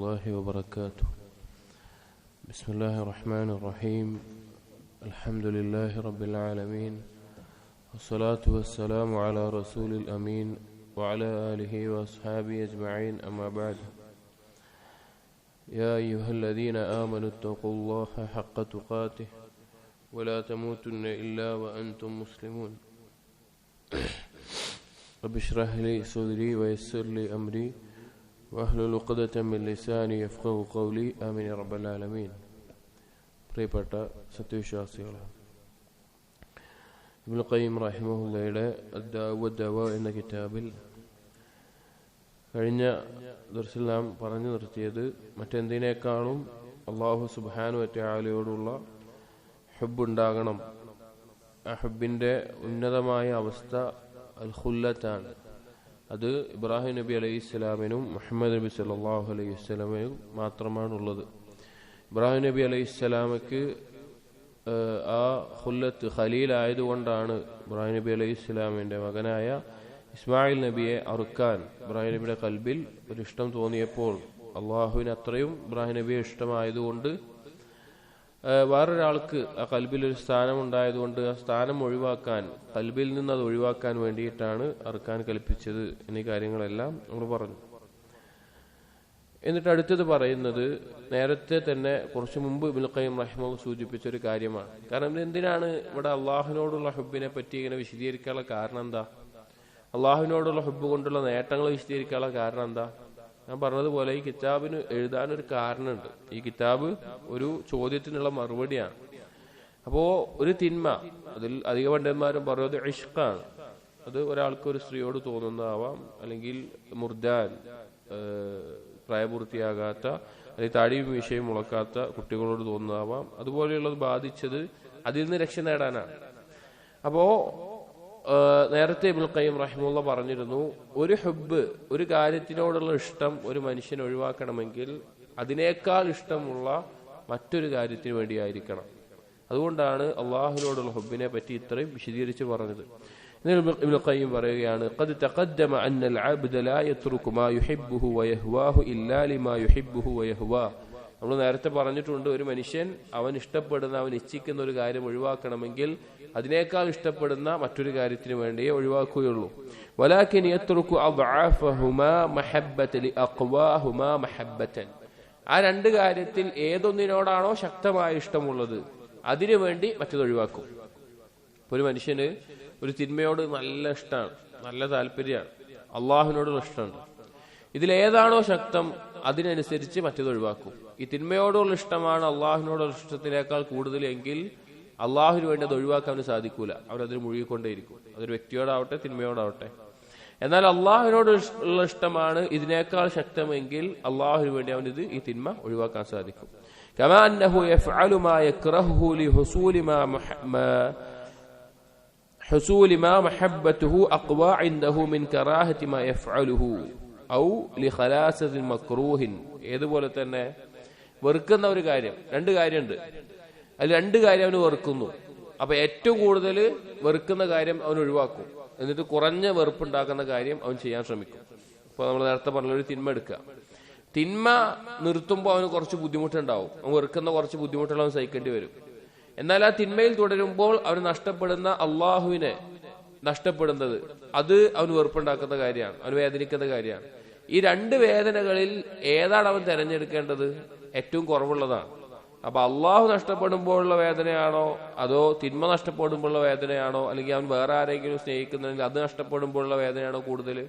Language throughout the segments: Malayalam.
الله وبركاته. بسم الله الرحمن الرحيم. الحمد لله رب العالمين. والصلاة والسلام على رسول الأمين وعلى آله وأصحابه أجمعين أما بعد. يا أيها الذين آمنوا اتقوا الله حق تقاته ولا تموتن إلا وأنتم مسلمون. رب اشرح لي صدري ويسر لي أمري വഹ്ലുൽ ഉഖദത്തൻ മിൻ ലിസാനി യഫ്ഖഹു ഖൗലി ആമീൻ യാ റബ്ബൽ പ്രിയപ്പെട്ട സത്യവിശ്വാസികളെ ഇബ്നു ഖയ്യിം റഹിമഹുല്ലയുടെ ദവ എന്ന കിതാബിൽ കഴിഞ്ഞ ദർസിൽ നാം പറഞ്ഞു നിർത്തിയത് മറ്റെന്തിനേക്കാളും അള്ളാഹു സുബാനു അറ്റാലയോടുള്ള ഹബ്ബുണ്ടാകണം. ആ ഹബ്ബിന്റെ ഉന്നതമായ അവസ്ഥ അൽ ഖുല്ലത്താണ് അത് ഇബ്രാഹിം നബി അലൈഹി ഇസ്ലാമിനും മുഹമ്മദ് നബി സല്ലാഹു അലൈഹി സ്വലാമിനും മാത്രമാണുള്ളത്. ഇബ്രാഹിം നബി അലൈഹി സ്വലാമക്ക് ആ ഹുല്ലത്ത് ഖലീൽ ആയതുകൊണ്ടാണ് ഇബ്രാഹിം നബി അലൈഹി ഇസ്ലാമിന്റെ മകനായ ഇസ്മായിൽ നബിയെ അറുക്കാൻ ഇബ്രാഹിം നബിയുടെ കൽബിൽ ഒരിഷ്ടം തോന്നിയപ്പോൾ അള്ളാഹുവിന് അത്രയും ഇബ്രാഹിം നബിയെ ഇഷ്ടമായതുകൊണ്ട് വേറൊരാൾക്ക് ആ കൽബിൽ ഒരു സ്ഥാനം ഉണ്ടായതുകൊണ്ട് ആ സ്ഥാനം ഒഴിവാക്കാൻ കൽബിൽ നിന്ന് അത് ഒഴിവാക്കാൻ വേണ്ടിയിട്ടാണ് അറുക്കാൻ കൽപ്പിച്ചത് എന്നീ കാര്യങ്ങളെല്ലാം നമ്മൾ പറഞ്ഞു. എന്നിട്ട് അടുത്തത് പറയുന്നത് നേരത്തെ തന്നെ കുറച്ച് മുമ്പ് ഇബിൽക്കയും റഹ്മ സൂചിപ്പിച്ച ഒരു കാര്യമാണ്. കാരണം എന്തിനാണ് ഇവിടെ അള്ളാഹുവിനോടുള്ള ഹുബിനെ പറ്റി ഇങ്ങനെ വിശദീകരിക്കാനുള്ള കാരണം എന്താ? അള്ളാഹുവിനോടുള്ള ഹുബ് കൊണ്ടുള്ള നേട്ടങ്ങൾ വിശദീകരിക്കാനുള്ള കാരണം എന്താ? ഞാൻ പറഞ്ഞതുപോലെ ഈ കിതാബിന് ഒരു കാരണമുണ്ട്. ഈ കിതാബ് ഒരു ചോദ്യത്തിനുള്ള മറുപടിയാണ്. അപ്പോ ഒരു തിന്മ അതിൽ അധിക പണ്ഡിതന്മാരും പറയുന്നത് ഇഷ്കാണ്. അത് ഒരാൾക്ക് ഒരു സ്ത്രീയോട് തോന്നുന്നതാവാം അല്ലെങ്കിൽ മുർദാൻ പ്രായപൂർത്തിയാകാത്ത അല്ലെങ്കിൽ താടിയും വീശയും മുളക്കാത്ത കുട്ടികളോട് തോന്നുന്നതാവാം. അതുപോലെയുള്ളത് ബാധിച്ചത് അതിൽ നിന്ന് രക്ഷ നേടാനാണ്. അപ്പോ നേരത്തെ ഇബുൽ ഖയ്യം റഹിമുള്ള പറഞ്ഞിരുന്നു ഒരു ഹുബ് ഒരു കാര്യത്തിനോടുള്ള ഇഷ്ടം ഒരു മനുഷ്യൻ ഒഴിവാക്കണമെങ്കിൽ അതിനേക്കാൾ ഇഷ്ടമുള്ള മറ്റൊരു കാര്യത്തിന് വേണ്ടിയായിരിക്കണം അതുകൊണ്ടാണ് അള്ളാഹുവിനോടുള്ള ഹുബിനെ പറ്റി ഇത്രയും വിശദീകരിച്ച് പറഞ്ഞത് ابن القيم പറയുകയാണ് قد تقدم أن العبد لا يترك ما يحبه ويهواه إلا لما يحبه ويهواه നമ്മൾ നേരത്തെ പറഞ്ഞിട്ടുണ്ട് ഒരു മനുഷ്യൻ അവൻ ഇഷ്ടപ്പെടുന്ന അവൻ ഇച്ഛിക്കുന്ന ഒരു കാര്യം ഒഴിവാക്കണമെങ്കിൽ അതിനേക്കാൾ ഇഷ്ടപ്പെടുന്ന മറ്റൊരു കാര്യത്തിന് വേണ്ടിയേ ഒഴിവാക്കുകയുള്ളൂ. വലാക്കിൻ ആ രണ്ട് കാര്യത്തിൽ ഏതൊന്നിനോടാണോ ശക്തമായ ഇഷ്ടമുള്ളത് അതിനു വേണ്ടി മറ്റത് ഒഴിവാക്കും. ഒരു മനുഷ്യന് ഒരു തിന്മയോട് നല്ല ഇഷ്ടമാണ് നല്ല താല്പര്യമാണ് അള്ളാഹുവിനോടുള്ള ഇഷ്ടമുണ്ട് ഇതിലേതാണോ ശക്തം അതിനനുസരിച്ച് മറ്റത് ഒഴിവാക്കും ഈ തിന്മയോടുള്ള ഇഷ്ടമാണ് അള്ളാഹുവിനോടുള്ള ഇഷ്ടത്തിനേക്കാൾ കൂടുതൽ എങ്കിൽ അള്ളാഹുവിന് വേണ്ടി അത് ഒഴിവാക്കാൻ സാധിക്കൂല അവരതിന് മുഴുകിക്കൊണ്ടേയിരിക്കും അതൊരു വ്യക്തിയോടാവട്ടെ തിന്മയോടാവട്ടെ എന്നാൽ അള്ളാഹുവിനോട് ഉള്ള ഇഷ്ടമാണ് ഇതിനേക്കാൾ ശക്തമെങ്കിൽ അള്ളാഹുവിന് വേണ്ടി അവൻ ഇത് ഈ തിന്മ ഒഴിവാക്കാൻ സാധിക്കും كما أنه يفعل ما يكرهه لحصول ما, ما حصول ما محبته أقوى عنده من كراهة ما يفعله ഔ മക്രൂഹിൻ. ഏതുപോലെ തന്നെ വെറുക്കുന്ന ഒരു കാര്യം. രണ്ട് കാര്യമുണ്ട്. അതിൽ രണ്ട് കാര്യം അവന് വെറുക്കുന്നു. അപ്പൊ ഏറ്റവും കൂടുതൽ വെറുക്കുന്ന കാര്യം അവൻ ഒഴിവാക്കും. എന്നിട്ട് കുറഞ്ഞ വെറുപ്പുണ്ടാക്കുന്ന കാര്യം അവൻ ചെയ്യാൻ ശ്രമിക്കും. ഇപ്പൊ നമ്മൾ നേരത്തെ പറഞ്ഞ ഒരു തിന്മ എടുക്കുക. തിന്മ നിർത്തുമ്പോൾ അവന് കുറച്ച് ബുദ്ധിമുട്ടുണ്ടാവും. അവൻ വെറുക്കുന്ന കുറച്ച് ബുദ്ധിമുട്ടുകൾ അവൻ സഹിക്കേണ്ടി വരും. എന്നാൽ ആ തിന്മയിൽ തുടരുമ്പോൾ അവൻ നഷ്ടപ്പെടുന്ന അള്ളാഹുവിനെ നഷ്ടപ്പെടുന്നത് അത് അവന് വെറുപ്പുണ്ടാക്കുന്ന കാര്യമാണ്. അവന് വേദനിക്കുന്ന കാര്യമാണ്. ഈ രണ്ട് വേദനകളിൽ ഏതാണ് അവൻ തിരഞ്ഞെടുക്കേണ്ടത്? ഏറ്റവും കുറവുള്ളതാണ്. അപ്പൊ അള്ളാഹു നഷ്ടപ്പെടുമ്പോഴുള്ള വേദനയാണോ? അതോ തിന്മ നഷ്ടപ്പെടുമ്പോഴുള്ള വേദനയാണോ? അല്ലെങ്കിൽ അവൻ വേറെ ആരെങ്കിലും സ്നേഹിക്കുന്നെങ്കിൽ അത് നഷ്ടപ്പെടുമ്പോഴുള്ള വേദനയാണോ കൂടുതൽ?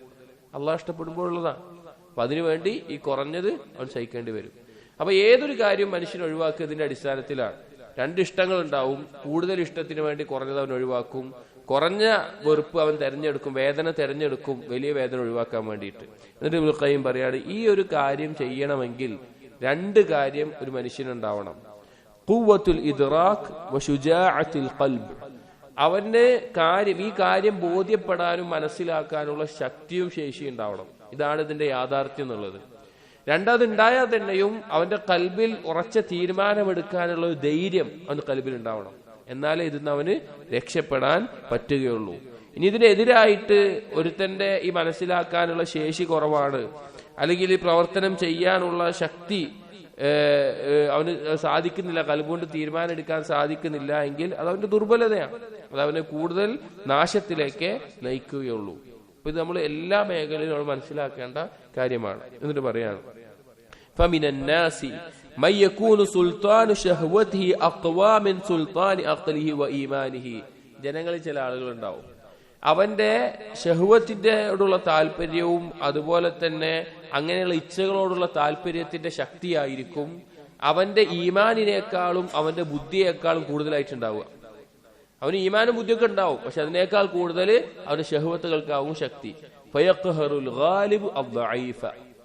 അള്ളാഹ് നഷ്ടപ്പെടുമ്പോഴുള്ളതാണ്. അപ്പൊ അതിനുവേണ്ടി ഈ കുറഞ്ഞത് അവൻ സഹിക്കേണ്ടി വരും. അപ്പൊ ഏതൊരു കാര്യം മനുഷ്യൻ ഒഴിവാക്കിയതിന്റെ അടിസ്ഥാനത്തിലാണ്. രണ്ട് ഇഷ്ടങ്ങൾ ഉണ്ടാവും കൂടുതൽ ഇഷ്ടത്തിന് വേണ്ടി കുറഞ്ഞത് അവൻ ഒഴിവാക്കും. കുറഞ്ഞ വെറുപ്പ് അവൻ തെരഞ്ഞെടുക്കും വേദന തെരഞ്ഞെടുക്കും വലിയ വേദന ഒഴിവാക്കാൻ വേണ്ടിയിട്ട്. എന്നിട്ട് ഉൽക്കയും പറയാണ് ഈ ഒരു കാര്യം ചെയ്യണമെങ്കിൽ രണ്ട് കാര്യം ഒരു മനുഷ്യനുണ്ടാവണം. കൂവത്തുൽ ഇദ്റാഖ് വശുജാഅത്തിൽ ഖൽബ്. അവന്റെ കാര്യം ഈ കാര്യം ബോധ്യപ്പെടാനും മനസ്സിലാക്കാനുള്ള ശക്തിയും ശേഷിയും ഉണ്ടാവണം. ഇതാണ് ഇതിന്റെ യാഥാർത്ഥ്യം എന്നുള്ളത്. രണ്ടാമതുണ്ടായാൽ തന്നെയും അവന്റെ കൽബിൽ ഉറച്ച തീരുമാനമെടുക്കാനുള്ള ധൈര്യം അവന്റെ കൽബിൽ ഉണ്ടാവണം. എന്നാലേ ഇതിന്ന് അവന് രക്ഷപ്പെടാൻ പറ്റുകയുള്ളൂ. ഇനി ഇതിനെതിരായിട്ട് ഒരുത്തന്റെ ഈ മനസ്സിലാക്കാനുള്ള ശേഷി കുറവാണ്. അല്ലെങ്കിൽ ഈ പ്രവർത്തനം ചെയ്യാനുള്ള ശക്തി അവന് സാധിക്കുന്നില്ല. കൽബുകൊണ്ട് തീരുമാനം എടുക്കാൻ സാധിക്കുന്നില്ല എങ്കിൽ അത് അവന്റെ ദുർബലതയാണ്. അത് അവനെ കൂടുതൽ നാശത്തിലേക്ക് നയിക്കുകയുള്ളൂ. അപ്പൊ ഇത് നമ്മൾ എല്ലാ മേഖലയിലും മനസ്സിലാക്കേണ്ട കാര്യമാണ്. എന്നിട്ട് പറയാണ് من സുൽത്താനു ഷഹ്വത്ഹി അക്വാമിൻ സുൽത്താൻ അഖ്ലിഹി വ ഈമാനിഹി. ജനങ്ങളിൽ ചില ആളുകളുണ്ടാവും. അവന്റെ ഷഹുവത്തിന്റെയോടുള്ള താല്പര്യവും അതുപോലെ തന്നെ അങ്ങനെയുള്ള ഇച്ഛകളോടുള്ള താല്പര്യത്തിന്റെ ശക്തിയായിരിക്കും അവന്റെ ഈമാനിനേക്കാളും അവന്റെ ബുദ്ധിയേക്കാളും കൂടുതലായിട്ടുണ്ടാവുക. അവന് ഈമാനും ബുദ്ധിയൊക്കെ ഉണ്ടാവും. പക്ഷെ അതിനേക്കാൾ കൂടുതൽ അവന്റെ ഷഹുവത്തുകൾക്കാവും ശക്തി.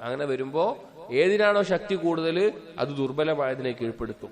അങ്ങനെ വരുമ്പോ ഏതിനാണോ ശക്തി കൂടുതൽ അത് ദുർബലമായതിനെ കീഴ്പ്പെടുത്തും.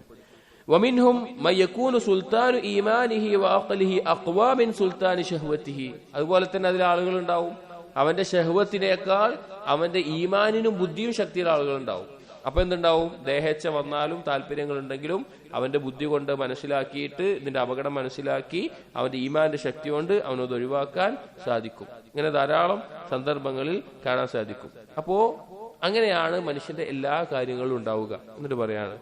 വമിൻഹും മയ്യക്കൂനു സുൽത്താനു ഈമാനിഹി വാഖലിഹി അഖ്വാ മിൻ സുൽത്താനി ഷഹ്വത്തിഹി അതുപോലെ തന്നെ അതിൽ ആളുകൾ ഉണ്ടാവും അവന്റെ ഷഹ്വത്തിനേക്കാൾ അവന്റെ ഈമാനിനും ബുദ്ധിയും ശക്തിയുള്ള ആളുകൾ ഉണ്ടാവും അപ്പൊ എന്തുണ്ടാവും? ദേഹേച്ഛ വന്നാലും താല്പര്യങ്ങൾ ഉണ്ടെങ്കിലും അവന്റെ ബുദ്ധി കൊണ്ട് മനസ്സിലാക്കിയിട്ട് ഇതിന്റെ അപകടം മനസ്സിലാക്കി അവന്റെ ഈമാന്റെ ശക്തി കൊണ്ട് അവനത് ഒഴിവാക്കാൻ സാധിക്കും. ഇങ്ങനെ ധാരാളം സന്ദർഭങ്ങളിൽ കാണാൻ സാധിക്കും. അപ്പോ അങ്ങനെയാണ് മനുഷ്യന്റെ എല്ലാ കാര്യങ്ങളും ഉണ്ടാവുക. എന്നിട്ട് പറയാണ്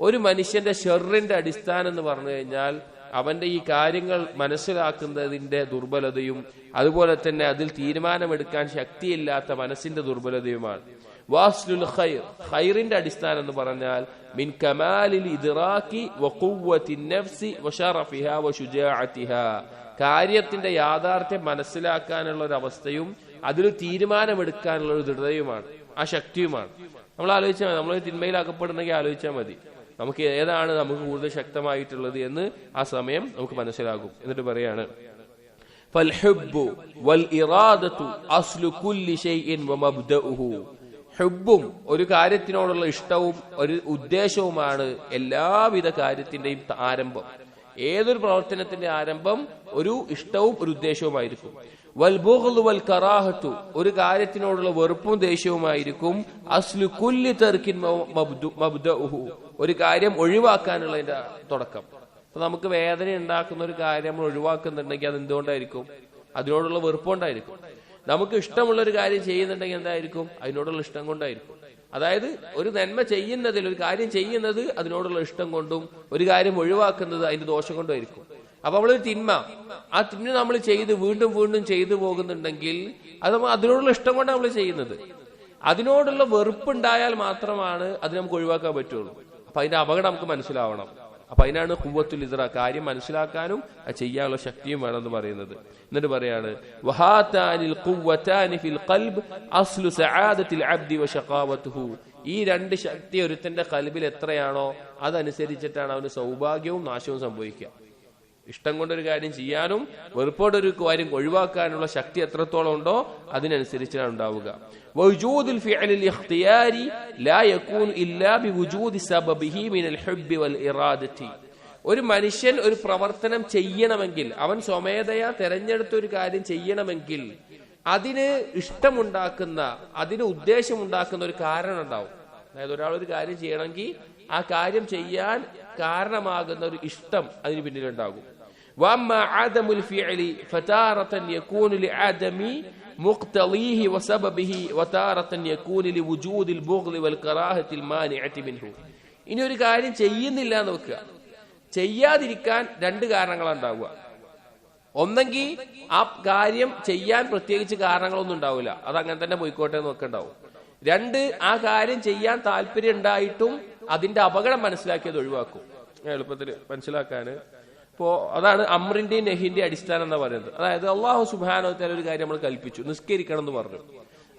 ഒരു മനുഷ്യന്റെ ഷെറിന്റെ അടിസ്ഥാനം എന്ന് പറഞ്ഞു കഴിഞ്ഞാൽ അവന്റെ ഈ കാര്യങ്ങൾ മനസ്സിലാക്കുന്നതിന്റെ ദുർബലതയും അതുപോലെ തന്നെ അതിൽ തീരുമാനമെടുക്കാൻ ശക്തിയില്ലാത്ത മനസ്സിന്റെ ദുർബലതയുമാണ്. വാസ്ലുൽ ഖൈർ ഖൈറിന്റെ അടിസ്ഥാനം എന്ന് പറഞ്ഞാൽ മിൻ കമാലിൽ ഇദ്റാഖി വഖുവ്വത്തി നഫ്സി വശറഫിഹാ വശുജാഅതിഹാ കാര്യത്തിന്റെ യാഥാർത്ഥ്യം മനസ്സിലാക്കാനുള്ള ഒരു അവസ്ഥയും അതിൽ തീരുമാനമെടുക്കാനുള്ള ഒരു ദൃഢതയുമാണ്. ആ ശക്തിയുമാണ്. നമ്മൾ ആലോചിച്ചാൽ മതി. നമ്മൾ തിന്മയിലാക്കപ്പെടണമെങ്കിൽ ആലോചിച്ചാൽ മതി. നമുക്ക് ഏതാണ് നമുക്ക് കൂടുതൽ ശക്തമായിട്ടുള്ളത് എന്ന് ആ സമയം നമുക്ക് മനസ്സിലാകും. എന്നിട്ട് പറയാണ് ഫൽഹുബു വൽ അസ്ലു കുല്ലി ഷൈഇൻ ഹുബും ഒരു കാര്യത്തിനോടുള്ള ഇഷ്ടവും ഒരു ഉദ്ദേശവുമാണ് എല്ലാവിധ കാര്യത്തിന്റെയും ആരംഭം. ഏതൊരു പ്രവർത്തനത്തിന്റെ ആരംഭം ഒരു ഇഷ്ടവും ഒരു ഉദ്ദേശവുമായിരിക്കും. വൽ ബുഗ്ള് വൽ കറാഹത്തു ഒരു കാര്യത്തിനോടുള്ള വെറുപ്പും ദേഷ്യവുമായിരിക്കും. അസ്ലു കുല്ലി തെർക്കിൻ ഒരു കാര്യം ഒഴിവാക്കാനുള്ളതിന്റെ തുടക്കം. അപ്പൊ നമുക്ക് വേദന ഉണ്ടാക്കുന്ന ഒരു കാര്യം ഒഴിവാക്കുന്നുണ്ടെങ്കിൽ അത് എന്തുകൊണ്ടായിരിക്കും? അതിനോടുള്ള വെറുപ്പുണ്ടായിരിക്കും നമുക്ക് ഇഷ്ടമുള്ള ഒരു കാര്യം ചെയ്യുന്നുണ്ടെങ്കിൽ എന്തായിരിക്കും? അതിനോടുള്ള ഇഷ്ടം കൊണ്ടായിരിക്കും. അതായത് ഒരു നന്മ ചെയ്യുന്നതിൽ ഒരു കാര്യം ചെയ്യുന്നത് അതിനോടുള്ള ഇഷ്ടം കൊണ്ടും ഒരു കാര്യം ഒഴിവാക്കുന്നത് അതിന്റെ ദോഷം കൊണ്ടും ആയിരിക്കും. അപ്പൊ അവളൊരു തിന്മ. ആ തിന്മ നമ്മൾ ചെയ്ത് വീണ്ടും വീണ്ടും ചെയ്തു പോകുന്നുണ്ടെങ്കിൽ അത് അതിനോടുള്ള ഇഷ്ടം കൊണ്ടാണ് നമ്മൾ ചെയ്യുന്നത്. അതിനോടുള്ള വെറുപ്പുണ്ടായാൽ മാത്രമാണ് അത് നമുക്ക് ഒഴിവാക്കാൻ പറ്റുള്ളൂ. അപ്പൊ അതിന്റെ അപകടം നമുക്ക് മനസ്സിലാവണം. അപ്പൊ അതിനാണ് കുവത്തുൽ ഇസ്ര കാര്യം മനസ്സിലാക്കാനും ചെയ്യാനുള്ള ശക്തിയും വേണമെന്ന് പറയുന്നത്. എന്നിട്ട് പറയാണ് വഹാത്താനിൽ ഫിൽ ഖൽബ് അസ്ലു സആദത്തിൽ അബ്ദി വശഖാവത്തുഹു ഈ രണ്ട് ശക്തി ഒരുത്തന്റെ കൽബിൽ എത്രയാണോ അതനുസരിച്ചിട്ടാണ് അവന് സൗഭാഗ്യവും നാശവും സംഭവിക്കുക. ഇഷ്ടം കൊണ്ടൊരു കാര്യം ചെയ്യാനും വെറുപ്പോടൊരു കാര്യം ഒഴിവാക്കാനുള്ള ശക്തി എത്രത്തോളം ഉണ്ടോ അതിനനുസരിച്ചാണ് ഉണ്ടാവുക. ഒരു മനുഷ്യൻ ഒരു പ്രവർത്തനം ചെയ്യണമെങ്കിൽ അവൻ സ്വമേധയാ തെരഞ്ഞെടുത്ത ഒരു കാര്യം ചെയ്യണമെങ്കിൽ അതിന് ഇഷ്ടമുണ്ടാക്കുന്ന അതിന് ഉദ്ദേശമുണ്ടാക്കുന്ന ഒരു കാരണം ഉണ്ടാവും. അതായത് ഒരാൾ ഒരു കാര്യം ചെയ്യണമെങ്കിൽ ആ കാര്യം ചെയ്യാൻ കാരണമാകുന്ന ഒരു ഇഷ്ടം അതിന് പിന്നിലുണ്ടാകും واما عدم الفعل فتارة يكون لعدم مقتضيه وسببه وتارة يكون لوجود البغض والكراهة المانعة منه ഇനി ഒരു കാര്യം ചെയ്യുന്നില്ല എന്ന് വെക്കുക ചെയ്യാതിരിക്കാൻ രണ്ട് കാരണങ്ങളാണ് ഉണ്ടാവുക ഒന്നെങ്കിൽ ആ കാര്യം ചെയ്യാൻ പ്രത്യേകിച്ച് കാരണങ്ങളൊന്നും ഉണ്ടാവില്ല അത് അങ്ങനെ തന്നെ പോയിക്കോട്ടെ എന്ന് വെക്കണ്ടാവും രണ്ട് ആ കാര്യം ചെയ്യാൻ താല്പര്യം ഉണ്ടായിട്ടും അതിന്റെ അപകടം മനസ്സിലാക്കിയത് ഒഴിവാക്കും. എളുപ്പത്തിൽ മനസ്സിലാക്കാന്. ഇപ്പോ അതാണ് അമ്രിന്റെയും നെഹിന്റെ അടിസ്ഥാനം എന്ന് പറയുന്നത്. അതായത് അള്ളാഹു സുബാനോത്താൽ ഒരു കാര്യം നമ്മൾ കൽപ്പിച്ചു. നിസ്കരിക്കണം എന്ന് പറഞ്ഞു.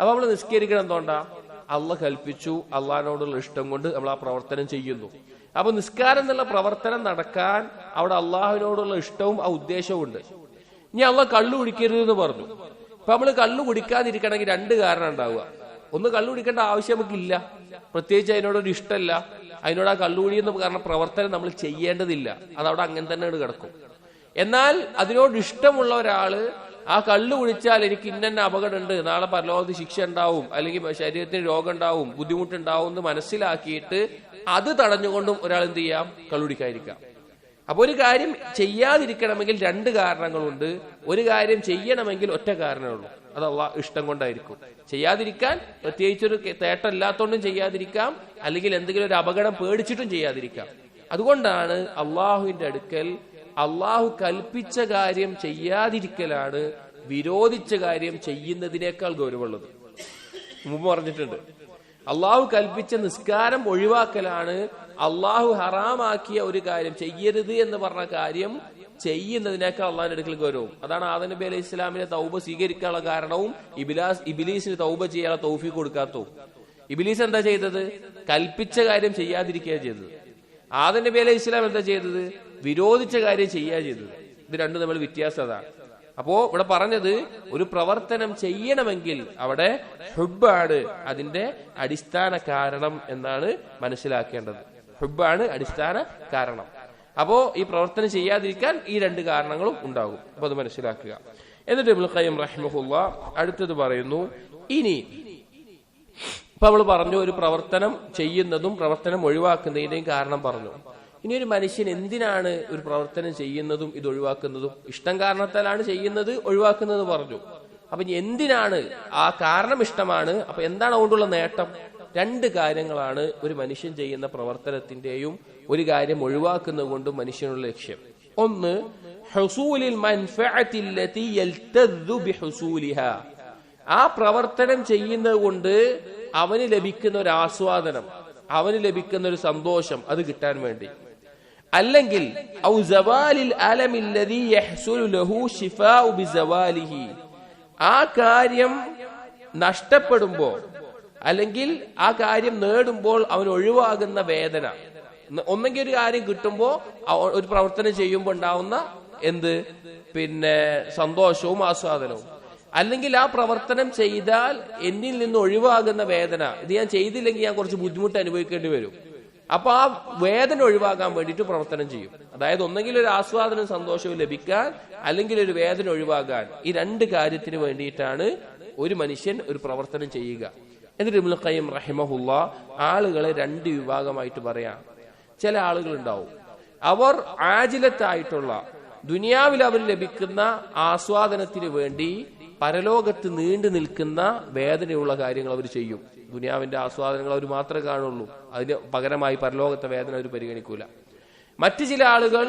അപ്പൊ നമ്മൾ നിസ്കരിക്കണം എന്തുകൊണ്ടാ? അള്ള കൽപ്പിച്ചു. അള്ളഹാനോടുള്ള ഇഷ്ടം കൊണ്ട് നമ്മൾ ആ പ്രവർത്തനം ചെയ്യുന്നു. അപ്പൊ നിസ്കാരം എന്നുള്ള പ്രവർത്തനം നടക്കാൻ അവിടെ അള്ളാഹുവിനോടുള്ള ഇഷ്ടവും ആ ഉദ്ദേശവും ഉണ്ട്. ഇനി അള്ള കള്ളു കുടിക്കരുത് എന്ന് പറഞ്ഞു. ഇപ്പൊ നമ്മൾ കള്ളു കുടിക്കാതിരിക്കണമെങ്കിൽ രണ്ട് കാരണം ഉണ്ടാവുക. ഒന്ന് കള്ളു കുടിക്കേണ്ട ആവശ്യം നമുക്കില്ല. പ്രത്യേകിച്ച് അതിനോടൊരു ഇഷ്ടമല്ല അതിനോട് ആ കള്ളുകൂടി എന്ന് കാരണം പ്രവർത്തനം നമ്മൾ ചെയ്യേണ്ടതില്ല. അതവിടെ അങ്ങനെ തന്നെ കിടക്കും. എന്നാൽ അതിനോട് ഇഷ്ടമുള്ള ഒരാൾ ആ കള്ളു കുടിച്ചാൽ എനിക്ക് ഇന്ന അപകടമുണ്ട്. നാളെ പരലോകത്ത് ശിക്ഷ ഉണ്ടാവും. അല്ലെങ്കിൽ ശരീരത്തിന് രോഗം ഉണ്ടാവും ബുദ്ധിമുട്ടുണ്ടാവും എന്ന് മനസ്സിലാക്കിയിട്ട് അത് തടഞ്ഞുകൊണ്ടും ഒരാൾ എന്ത് ചെയ്യാം? കള്ളുടിക്കാതിരിക്കാം അപ്പൊ ഒരു കാര്യം ചെയ്യാതിരിക്കണമെങ്കിൽ രണ്ട് കാരണങ്ങളുണ്ട്. ഒരു കാര്യം ചെയ്യണമെങ്കിൽ ഒറ്റ കാരണമുള്ളൂ. അത് അള്ളാഹ് ഇഷ്ടം കൊണ്ടായിരിക്കും. ചെയ്യാതിരിക്കാൻ പ്രത്യേകിച്ചൊരു തേട്ടമില്ലാത്തോണ്ടും ചെയ്യാതിരിക്കാം. അല്ലെങ്കിൽ എന്തെങ്കിലും ഒരു അപകടം പേടിച്ചിട്ടും ചെയ്യാതിരിക്കാം. അതുകൊണ്ടാണ് അള്ളാഹുവിന്റെ അടുക്കൽ അള്ളാഹു കൽപ്പിച്ച കാര്യം ചെയ്യാതിരിക്കലാണ് വിരോധിച്ച കാര്യം ചെയ്യുന്നതിനേക്കാൾ ഗൗരവമുള്ളത്. മുമ്പ് പറഞ്ഞിട്ടുണ്ട്. അള്ളാഹു കൽപ്പിച്ച നിസ്കാരം ഒഴിവാക്കലാണ് അള്ളാഹു ഹറാമാക്കിയ ഒരു കാര്യം ചെയ്യരുത് എന്ന് പറഞ്ഞ കാര്യം ചെയ്യുന്നതിനേക്കാൾ അള്ളാഹിന്റെ അടുക്കൽ ഗൗരവം. അതാണ് ആദ നബി അലൈഹി ഇസ്ലാമിനെ തൗബ സ്വീകരിക്കാനുള്ള കാരണവും ഇബിലാസ് ഇബിലീസിന് തൗബ ചെയ്യാനുള്ള തൗഫി കൊടുക്കാത്തോ ഇബിലീസ് എന്താ ചെയ്തത്? കൽപ്പിച്ച കാര്യം ചെയ്യാതിരിക്കുക ചെയ്തത്. ആദ നബി അലൈഹി ഇസ്ലാം എന്താ ചെയ്തത്? വിരോധിച്ച കാര്യം ചെയ്യുക ചെയ്തത്. ഇത് രണ്ടും നമ്മൾ വ്യത്യാസം അതാണ്. അപ്പോ ഇവിടെ പറഞ്ഞത് ഒരു പ്രവർത്തനം ചെയ്യണമെങ്കിൽ അവിടെ ഹുബാണ് അതിന്റെ അടിസ്ഥാന കാരണം എന്നാണ് മനസ്സിലാക്കേണ്ടത്. ഹുബാണ് അടിസ്ഥാന കാരണം. അപ്പോ ഈ പ്രവർത്തനം ചെയ്യാതിരിക്കാൻ ഈ രണ്ട് കാരണങ്ങളും ഉണ്ടാകും. അപ്പൊ അത് മനസ്സിലാക്കുക. എന്നിട്ട് ഇബ്നുൽ ഖയ്യിം റഹ്മഹുല്ല അടുത്തത് പറയുന്നു ഇനി ഇപ്പൊ നമ്മൾ പറഞ്ഞു ഒരു പ്രവർത്തനം ചെയ്യുന്നതും പ്രവർത്തനം ഒഴിവാക്കുന്നതിന്റെയും കാരണം പറഞ്ഞു. ഇനി ഒരു മനുഷ്യൻ എന്തിനാണ് ഒരു പ്രവർത്തനം ചെയ്യുന്നതും ഇത് ഒഴിവാക്കുന്നതും? ഇഷ്ടം കാരണത്താലാണ് ചെയ്യുന്നത് ഒഴിവാക്കുന്നത് പറഞ്ഞു. അപ്പൊ എന്തിനാണ്? ആ കാരണം ഇഷ്ടമാണ്. അപ്പൊ എന്താണ് അതുകൊണ്ടുള്ള നേട്ടം? രണ്ട് കാര്യങ്ങളാണ് ഒരു മനുഷ്യൻ ചെയ്യുന്ന പ്രവർത്തനത്തിന്റെയും ഒരു കാര്യം ഒഴിവാക്കുന്നതുകൊണ്ടും മനുഷ്യനുള്ള ലക്ഷ്യം. ഒന്ന് ഹസൂലിൽ ആ പ്രവർത്തനം ചെയ്യുന്നത് കൊണ്ട് അവന് ലഭിക്കുന്ന ഒരു ആസ്വാദനം അവന് ലഭിക്കുന്ന ഒരു സന്തോഷം അത് കിട്ടാൻ വേണ്ടി. അല്ലെങ്കിൽ ആ കാര്യം നഷ്ടപ്പെടുമ്പോ അല്ലെങ്കിൽ ആ കാര്യം നേടുമ്പോൾ അവൻ ഒഴിവാകുന്ന വേദന. ഒന്നെങ്കിൽ ഒരു കാര്യം കിട്ടുമ്പോ ഒരു പ്രവർത്തനം ചെയ്യുമ്പോൾ ഉണ്ടാവുന്ന എന്ത്? പിന്നെ സന്തോഷവും ആസ്വാദനവും. അല്ലെങ്കിൽ ആ പ്രവർത്തനം ചെയ്താൽ എന്നിൽ നിന്ന് ഒഴിവാകുന്ന വേദന. ഇത് ഞാൻ ചെയ്തില്ലെങ്കിൽ ഞാൻ കുറച്ച് ബുദ്ധിമുട്ട് അനുഭവിക്കേണ്ടി വരും. അപ്പൊ ആ വേദന ഒഴിവാക്കാൻ വേണ്ടിയിട്ട് പ്രവർത്തനം ചെയ്യും. അതായത് ഒന്നെങ്കിൽ ഒരു ആസ്വാദനവും സന്തോഷവും ലഭിക്കാൻ അല്ലെങ്കിൽ ഒരു വേദന ഒഴിവാകാൻ. ഈ രണ്ട് കാര്യത്തിന് വേണ്ടിയിട്ടാണ് ഒരു മനുഷ്യൻ ഒരു പ്രവർത്തനം ചെയ്യുക. എന്നിട്ട് ഇബ്നുൽ ഖയ്യിം റഹിമഹുല്ല ആളുകളെ രണ്ട് വിഭാഗമായിട്ട് പറയാം. ചില ആളുകൾ ഉണ്ടാവും അവർ ആജിലത്തായിട്ടുള്ള ദുനിയാവിൽ അവർ ലഭിക്കുന്ന ആസ്വാദനത്തിന് വേണ്ടി പരലോകത്ത് നീണ്ടു നിൽക്കുന്ന വേദനയുള്ള കാര്യങ്ങൾ അവർ ചെയ്യും. ദുനിയാവിന്റെ ആസ്വാദനങ്ങൾ അവർ മാത്രമേ കാണുള്ളൂ. അതിന് പകരമായി പരലോകത്തെ വേദന അവർ പരിഗണിക്കൂല. മറ്റു ചില ആളുകൾ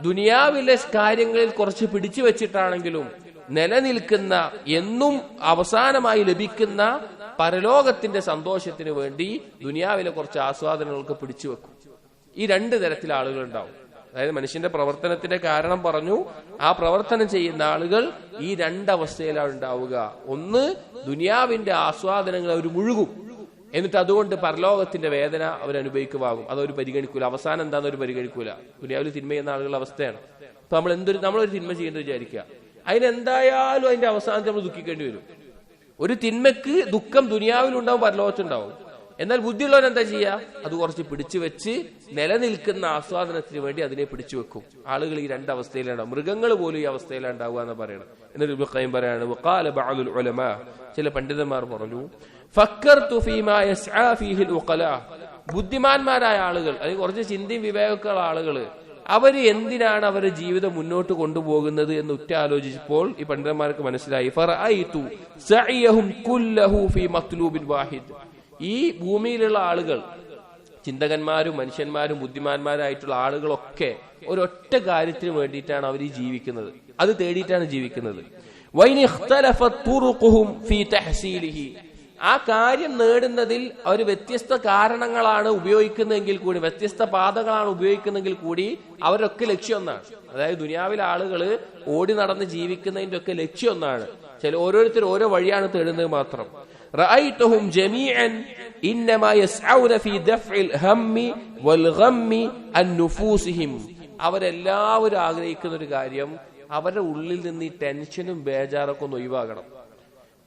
ദുനിയാവിലെ കാര്യങ്ങളിൽ കുറച്ച് പിടിച്ചു വെച്ചിട്ടാണെങ്കിലും നിലനിൽക്കുന്ന എന്നും അവസാനമായി ലഭിക്കുന്ന പരലോകത്തിന്റെ സന്തോഷത്തിന് വേണ്ടി ദുനിയാവിലെ കുറച്ച് ആസ്വാദനങ്ങൾക്ക് പിടിച്ചു വെക്കും. ഈ രണ്ട് തരത്തിൽ ആളുകൾ ഉണ്ടാവും. അതായത് മനുഷ്യന്റെ പ്രവർത്തനത്തിന്റെ കാരണം പറഞ്ഞു ആ പ്രവർത്തനം ചെയ്യുന്ന ആളുകൾ ഈ രണ്ടവസ്ഥയിലാണ് ഉണ്ടാവുക. ഒന്ന് ദുനിയാവിന്റെ ആസ്വാദനങ്ങൾ അവർ മുഴുകും. എന്നിട്ട് അതുകൊണ്ട് പരലോകത്തിന്റെ വേദന അവർ അനുഭവിക്കുവാകും അതവർ പരിഗണിക്കൂല. അവസാനം എന്താണെന്ന് അവർ പരിഗണിക്കൂല. ദുനിയാവിൽ തിന്മ ചെയ്യുന്ന ആളുകളുടെ അവസ്ഥയാണ്. അപ്പൊ നമ്മൾ എന്തൊരു നമ്മളൊരു തിന്മ ചെയ്യുന്നത് വിചാരിക്കുക. അതിനെന്തായാലും അതിന്റെ അവസാനത്തെ നമ്മൾ ദുഃഖിക്കേണ്ടി വരും. ഒരു തിന്മക്ക് ദുഃഖം ദുനിയാവിലുണ്ടാവും പരലോകത്തുണ്ടാവും. എന്നാൽ ബുദ്ധിയുള്ളവൻ എന്താ ചെയ്യുക അത് കുറച്ച് പിടിച്ചു വെച്ച് നിലനിൽക്കുന്ന ആസ്വാദനത്തിന് വേണ്ടി അതിനെ പിടിച്ചു വെക്കും. ആളുകൾ ഈ രണ്ട് അവസ്ഥയിലാണ്. മൃഗങ്ങൾ പോലും ഈ അവസ്ഥയിലാണ് എന്ന് പറയണം എന്നൊരു ബുക്കയും പറയാണ് ചില പണ്ഡിതന്മാർ പറഞ്ഞു ഫക്കർ ബുദ്ധിമാന്മാരായ ആളുകൾ അല്ലെങ്കിൽ കുറച്ച് ചിന്തയും വിവേകമുള്ള ആളുകൾ അവർ എന്തിനാണ് അവരുടെ ജീവിതം മുന്നോട്ട് കൊണ്ടുപോകുന്നത് എന്ന് ഉറ്റാലോചിച്ചപ്പോൾ ഈ പണ്ഡിതന്മാർക്ക് മനസ്സിലായി. വാഹിദ്. ഈ ഭൂമിയിലുള്ള ആളുകൾ ചിന്തകന്മാരും മനുഷ്യന്മാരും ബുദ്ധിമാന്മാരായിട്ടുള്ള ആളുകളൊക്കെ ഒരൊറ്റ കാര്യത്തിന് വേണ്ടിയിട്ടാണ് അവർ ജീവിക്കുന്നത്. അത് തേടിയിട്ടാണ് ജീവിക്കുന്നത്. വൈൻ ഇഖ്തലഫത് തുറുഖുഹും ഫീ തഹ്സീലിഹി ആ കാര്യം നേടുന്നതിൽ അവർ വ്യത്യസ്ത കാരണങ്ങളാണ് ഉപയോഗിക്കുന്നതെങ്കിൽ കൂടി വ്യത്യസ്ത പാതകളാണ് ഉപയോഗിക്കുന്നതെങ്കിൽ കൂടി അവരൊക്കെ ലക്ഷ്യം ഒന്നാണ് അതായത് ദുനിയാവിലെ ആളുകൾ ഓടി നടന്ന് ജീവിക്കുന്നതിന്റെ ഒക്കെ ലക്ഷ്യം ഒന്നാണ് ചില ഓരോരുത്തർ ഓരോ വഴിയാണ് തേടുന്നത് മാത്രം رأيتهم جميعا إنما يسعون في دفع الهم والغم عن نفوسهم അവരെല്ലാവരും ആഗ്രഹിക്കുന്ന ഒരു കാര്യം അവരുടെ ഉള്ളിൽ നിന്ന് ഈ ടെൻഷനും ബേജാറൊക്കെ ഒന്ന് ഒഴിവാകണം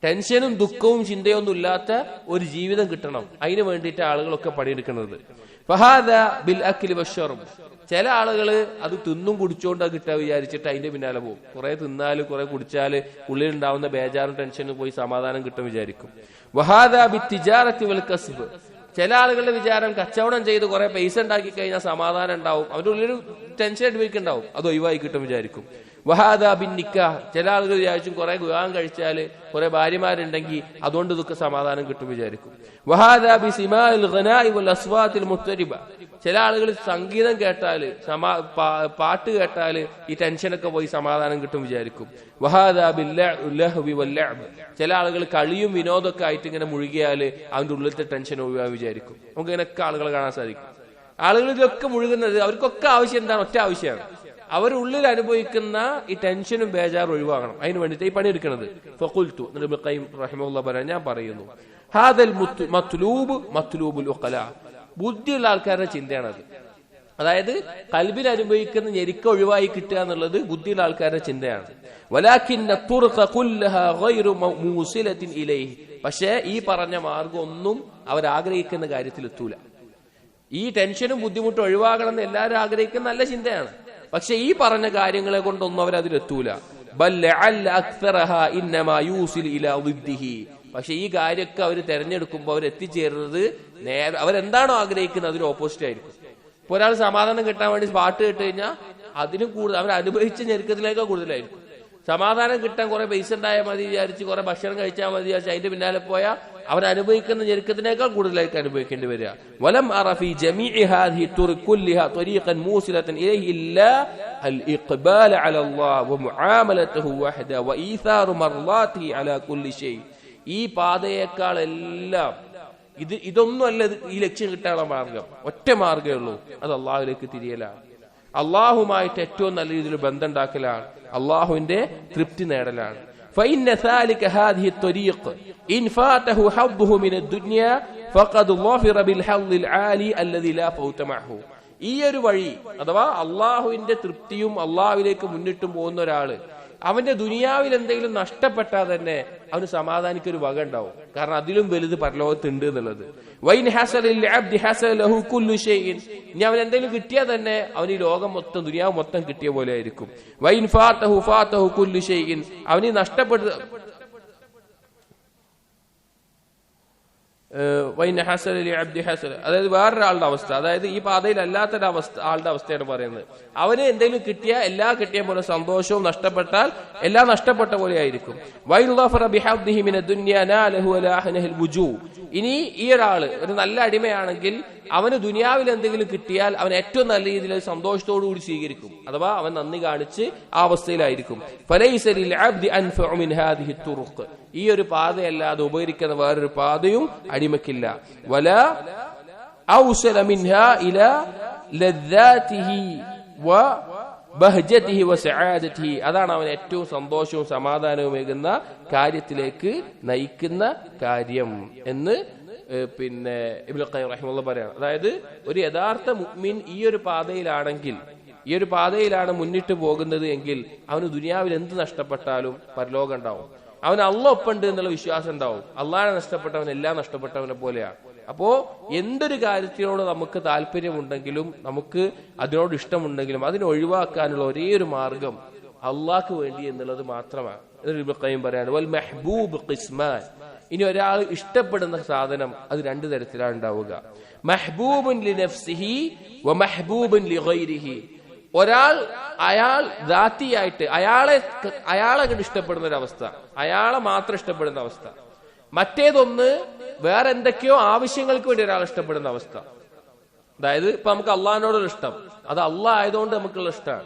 ടെൻഷനും ദുഃഖവും ചിന്തയൊന്നും ഇല്ലാത്ത ഒരു ജീവിതം കിട്ടണം. അതിനു വേണ്ടിയിട്ട് ആളുകളൊക്കെ പണിയെടുക്കുന്നത്. ഫഹാദ ബിൽ അക്കിൽ ബഷറും ചില ആളുകൾ അത് തിന്നും കുടിച്ചോണ്ട് അത് കിട്ടാ വിചാരിച്ചിട്ട് അതിന്റെ പിന്നാലെ പോകും. കുറെ തിന്നാൽ കുറെ കുടിച്ചാൽ ഉള്ളിലുണ്ടാവുന്ന ബേജാറും ടെൻഷനും പോയി സമാധാനം കിട്ടും വിചാരിക്കും. വഹാദ ബി തിജാറത്തി വൽ കസ്ബ്. ചില ആളുകളുടെ വിചാരം കച്ചവടം ചെയ്ത് കുറെ പൈസ ഉണ്ടാക്കി കഴിഞ്ഞാൽ സമാധാനം ഉണ്ടാവും. അവരുടെ ഉള്ളിലൊരു ടെൻഷൻ അനുഭവിക്കുന്നുണ്ടാവും അത് ഒഴിവായി കിട്ടും വിചാരിക്കും. വഹാദാ ബിൻ നിക്കാഹ് ചില ആളുകൾ വിചാരിച്ചും കുറെ വിവാഹം കഴിച്ചാൽ കുറെ ഭാര്യമാരുണ്ടെങ്കിൽ അതുകൊണ്ട് ഇതൊക്കെ സമാധാനം കിട്ടും വിചാരിക്കും. വഹാദാ ബി അസ്വാത്തിൽ മുത്തരിബ. ചില ആളുകൾ സംഗീതം കേട്ടാൽ സമാ പാട്ട് കേട്ടാൽ ഈ ടെൻഷനൊക്കെ പോയി സമാധാനം കിട്ടും വിചാരിക്കും. ചില ആളുകൾ കളിയും വിനോദമൊക്കെ ആയിട്ട് ഇങ്ങനെ മുഴുകിയാൽ അവന്റെ ഉള്ളിലത്തെ ടെൻഷൻ ഒഴിവാൻ വിചാരിക്കും. നമുക്ക് ഇങ്ങനെയൊക്കെ ആളുകളെ കാണാൻ സാധിക്കും. ആളുകൾ ഇതൊക്കെ മുഴുകുന്നത് അവർക്കൊക്കെ ആവശ്യം എന്താണ്? ഒറ്റ ആവശ്യമാണ്. അവരുള്ളിൽ അനുഭവിക്കുന്ന ഈ ടെൻഷനും ബേജാറും ഒഴിവാക്കണം അതിന് വേണ്ടിയിട്ട് ഈ പണിയെടുക്കുന്നത് ഫഖുൽത്തു എന്നിട്ട് റഹിമുള്ള പറയാൻ ഞാൻ പറയുന്നു. ഹാദൽ മത്ലൂബ് മത്ലൂബുൽ ബുദ്ധിയുള്ള ആൾക്കാരുടെ ചിന്തയാണത്. അതായത് കൽബിൽ അനുഭവിക്കുന്ന ഞെരുക്ക ഒഴിവായി കിട്ടുക എന്നുള്ളത് ബുദ്ധിയുള്ള ആൾക്കാരുടെ ചിന്തയാണ്. പക്ഷേ ഈ പറഞ്ഞ മാർഗം ഒന്നും അവരാഗ്രഹിക്കുന്ന കാര്യത്തിൽ എത്തൂല. ഈ ടെൻഷനും ബുദ്ധിമുട്ടും ഒഴിവാകണം എന്ന് എല്ലാവരും ആഗ്രഹിക്കുന്ന നല്ല ചിന്തയാണ്. പക്ഷെ ഈ പറഞ്ഞ കാര്യങ്ങളെ കൊണ്ടൊന്നും അവർ പക്ഷെ ഈ കാര്യമൊക്കെ അവർ തെരഞ്ഞെടുക്കുമ്പോൾ അവർ എത്തിച്ചേരുന്നത് നേരെ അവരെന്താണോ ആഗ്രഹിക്കുന്നത് അതിന് ഓപ്പോസിറ്റ് ആയിരിക്കും. ഇപ്പൊ ഒരാൾ സമാധാനം കിട്ടാൻ വേണ്ടി പാട്ട് കേട്ട് കഴിഞ്ഞാൽ അതിനും കൂടുതൽ അവർ അനുഭവിച്ച ഞെരുക്കത്തിലേക്കാൾ കൂടുതലായിരിക്കും. സമാധാനം കിട്ടാൻ കുറെ പൈസ ഉണ്ടായാൽ മതി വിചാരിച്ച് കുറെ ഭക്ഷണം കഴിച്ചാൽ മതി വിചാരിച്ച് അതിന്റെ പിന്നാലെ പോയാൽ അവർ അനുഭവിക്കുന്ന ഞെരുക്കത്തിനേക്കാൾ കൂടുതലായിട്ട് അനുഭവിക്കേണ്ടി വരിക. വലം അറഫി ജമീഇ ഹാദിഹി തുറിഖ് കുല്ലിഹ ത്വരീഖൻ മൂസിലതൻ ഇലൈഹി ഇല്ലാ അൽ ഇഖ്ബാൽ അല അല്ലാഹ് വമുആമലതുഹു വഹദ വഈസാറു മർളാതിഹി അലാ കുല്ലി ഷൈ ഈ പാതയേക്കാൾ എല്ലാം ഇത് ഇതൊന്നുമല്ല ഇത് ഈ ലക്ഷ്യം കിട്ടാനുള്ള മാർഗം ഒറ്റ മാർഗമേ ഉള്ളൂ അത് അള്ളാഹുലേക്ക് തിരിയലാണ് അള്ളാഹുമായിട്ട് ഏറ്റവും നല്ല രീതിയിൽ ബന്ധം ഉണ്ടാക്കലാണ് അള്ളാഹുവിന്റെ തൃപ്തി നേടലാണ് فإن ذلك هذه الطريق إن فاته حظه من الدنيا فقد ظفر بالحظ العالي الذي لا فوت معه ഈ ഒരു വഴി അഥവാ അള്ളാഹുവിന്റെ തൃപ്തിയും അള്ളാഹുവിലേക്ക് മുന്നിട്ടും പോകുന്ന ഒരാള് അവന്റെ ദുനിയാവിൽ എന്തെങ്കിലും നഷ്ടപ്പെട്ടാൽ തന്നെ അവന് സമാധാനിക്ക് ഒരു വക ഉണ്ടാവും. കാരണം അതിലും വലുത് പരലോകത്തുണ്ട് എന്നുള്ളത്. ഇനി അവൻ എന്തെങ്കിലും കിട്ടിയാൽ തന്നെ അവന് ഈ ലോകം മൊത്തം ദുനിയാവ് മൊത്തം കിട്ടിയ പോലെ ആയിരിക്കും. വൈൻ ഫാത്തഹു ഫാത്തഹു കുല്ലു ഷൈഇൻ അവന് നഷ്ടപ്പെട്ട വൈന ഹസലി അബ്ദി ഹസൽ അതായത് വേറൊരാളുടെ അവസ്ഥ. അതായത് ഈ പാതയിൽ അല്ലാത്തൊരു അവസ്ഥ ആളുടെ അവസ്ഥയാണ് പറയുന്നത്. അവന് എന്തെങ്കിലും കിട്ടിയ എല്ലാ കിട്ടിയ പോലെ സന്തോഷവും നഷ്ടപ്പെട്ടാൽ എല്ലാം നഷ്ടപ്പെട്ട പോലെ ആയിരിക്കും. ഇനി ഈ ഒരാൾ ഒരു നല്ല അടിമയാണെങ്കിൽ അവന് ദുനിയാവിൽ എന്തെങ്കിലും കിട്ടിയാൽ അവൻ ഏറ്റവും നല്ല രീതിയിൽ സന്തോഷത്തോടു കൂടി സ്വീകരിക്കും. അഥവാ അവൻ നന്ദി കാണിച്ച് ആ അവസ്ഥയിലായിരിക്കും. ഈ ഒരു പാതയല്ലാതെ ഉപകരിക്കുന്ന വേറൊരു പാതയും അടിമക്കില്ല വല ഔസല മിൻഹ ഇല ലദ്ദാതിഹി വ ബഹ്ജതിഹി വ അതാണ് അവൻ ഏറ്റവും സന്തോഷവും സമാധാനവുമേകുന്ന കാര്യത്തിലേക്ക് നയിക്കുന്ന കാര്യം എന്ന് പിന്നെ ഇബ്നു ഖയ്യിം പറയാണ്. അതായത് ഒരു യഥാർത്ഥ മുഅ്മിൻ ഈ ഒരു പാതയിലാണെങ്കിൽ ഈ ഒരു പാതയിലാണ് മുന്നിട്ട് പോകുന്നത് എങ്കിൽ അവന് ദുനിയാവിൽ എന്ത് നഷ്ടപ്പെട്ടാലും പരലോകം ഉണ്ടാവും. അവന് അള്ള ഒപ്പുണ്ട് എന്നുള്ള വിശ്വാസം ഉണ്ടാവും. അള്ളാഹെ നഷ്ടപ്പെട്ടവൻ എല്ലാം നഷ്ടപ്പെട്ടവനെ പോലെയാണ് അപ്പോ എന്തൊരു കാര്യത്തിനോട് നമുക്ക് താല്പര്യമുണ്ടെങ്കിലും നമുക്ക് അതിനോട് ഇഷ്ടമുണ്ടെങ്കിലും അതിനെ ഒഴിവാക്കാനുള്ള ഒരേ ഒരു മാർഗം അള്ളാഹ്ക്ക് വേണ്ടി എന്നുള്ളത് മാത്രമാണ്. ഇബ്നു പറയാണ് വൽ മെഹബൂബ് ഖിസ്മാൻ. ഇനി ഒരാൾ ഇഷ്ടപ്പെടുന്ന സാധനം അത് രണ്ടു തരത്തിലാണ് ഉണ്ടാവുക. മെഹബൂബുൻ ലി നഫ്സിഹി വ മെഹബൂബുൻ ലി ഗൈരിഹി. ഒരാൾ അയാൾ ദാത്തിയായിട്ട് അയാളെ അയാളെ ഇഷ്ടപ്പെടുന്ന ഒരു അവസ്ഥ അയാളെ മാത്രം ഇഷ്ടപ്പെടുന്ന അവസ്ഥ. മറ്റേതൊന്ന് വേറെ എന്തൊക്കെയോ ആവശ്യങ്ങൾക്ക് വേണ്ടി ഒരാൾ ഇഷ്ടപ്പെടുന്ന അവസ്ഥ. അതായത് ഇപ്പൊ നമുക്ക് അള്ളാഹിനോടുള്ള ഇഷ്ടം. അത് അള്ളാഹ് ആയതുകൊണ്ട് നമുക്കുള്ള ഇഷ്ടമാണ്.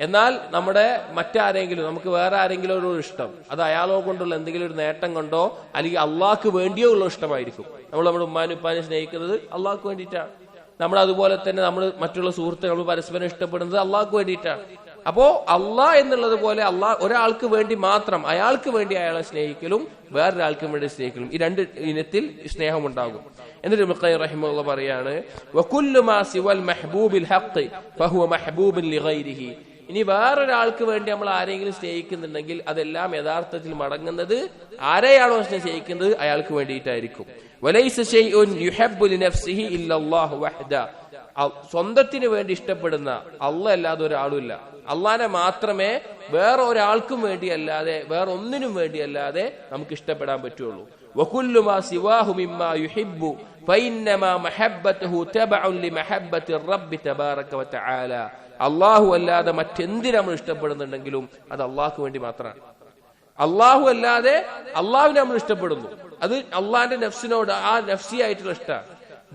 എന്നാൽ നമ്മുടെ മറ്റാരെങ്കിലും നമുക്ക് വേറെ ആരെങ്കിലും ഒരു ഇഷ്ടം. അത് അയാളോ കൊണ്ടുള്ള എന്തെങ്കിലും ഒരു നേട്ടം കൊണ്ടോ അല്ലെങ്കിൽ അള്ളാഹ്ക്ക് വേണ്ടിയോ ഉള്ള ഇഷ്ടമായിരിക്കും. നമ്മൾ നമ്മുടെ ഉമ്മാനും ഉപ്പാനും സ്നേഹിക്കുന്നത് അള്ളാഹ്ക്ക് വേണ്ടിയിട്ടാണ്. നമ്മൾ അതുപോലെ തന്നെ നമ്മൾ മറ്റുള്ള സുഹൃത്തുക്കൾ പരസ്പരം ഇഷ്ടപ്പെടുന്നത് അള്ളാഹ്ക്ക് വേണ്ടിയിട്ടാണ്. അപ്പോ അള്ളാഹ് എന്നുള്ളത് പോലെ അള്ളാഹ് ഒരാൾക്ക് വേണ്ടി മാത്രം അയാൾക്ക് വേണ്ടി അയാളെ സ്നേഹിക്കലും വേറൊരാൾക്കും വേണ്ടി സ്നേഹിക്കലും ഈ രണ്ട് ഇനത്തിൽ സ്നേഹമുണ്ടാകും. എന്നിട്ട് മുഖൈ റഹിമുള്ള പറയാണ് ഇനി വേറൊരാൾക്ക് വേണ്ടി നമ്മൾ ആരെങ്കിലും സ്നേഹിക്കുന്നുണ്ടെങ്കിൽ അതെല്ലാം യഥാർത്ഥത്തിൽ മടങ്ങുന്നത് ആരെയാണോ സ്നേഹിക്കുന്നത്? അയാൾക്ക് വേണ്ടിയിട്ടായിരിക്കും. സ്വന്തത്തിന് വേണ്ടി ഇഷ്ടപ്പെടുന്ന അല്ല അല്ലാതെ ഒരാളുമില്ല അള്ളാനെ മാത്രമേ വേറെ ഒരാൾക്കും വേണ്ടിയല്ലാതെ വേറെ ഒന്നിനും വേണ്ടിയല്ലാതെ നമുക്ക് ഇഷ്ടപ്പെടാൻ പറ്റുള്ളൂ. അള്ളാഹു സിവാഹു യുഹിബ്ബു വതആല അല്ലാഹു അല്ലാതെ മറ്റെന്തിന് നമ്മൾ ഇഷ്ടപ്പെടുന്നുണ്ടെങ്കിലും അത് അള്ളാഹ്ക്ക് വേണ്ടി മാത്രമാണ്. അള്ളാഹു അല്ലാതെ അള്ളാഹുവിനെ നമ്മൾ ഇഷ്ടപ്പെടുന്നു. അത് അള്ളാഹിന്റെ നഫ്സിനോട് ആ നഫ്സി ആയിട്ടുള്ള ഇഷ്ടമാണ്.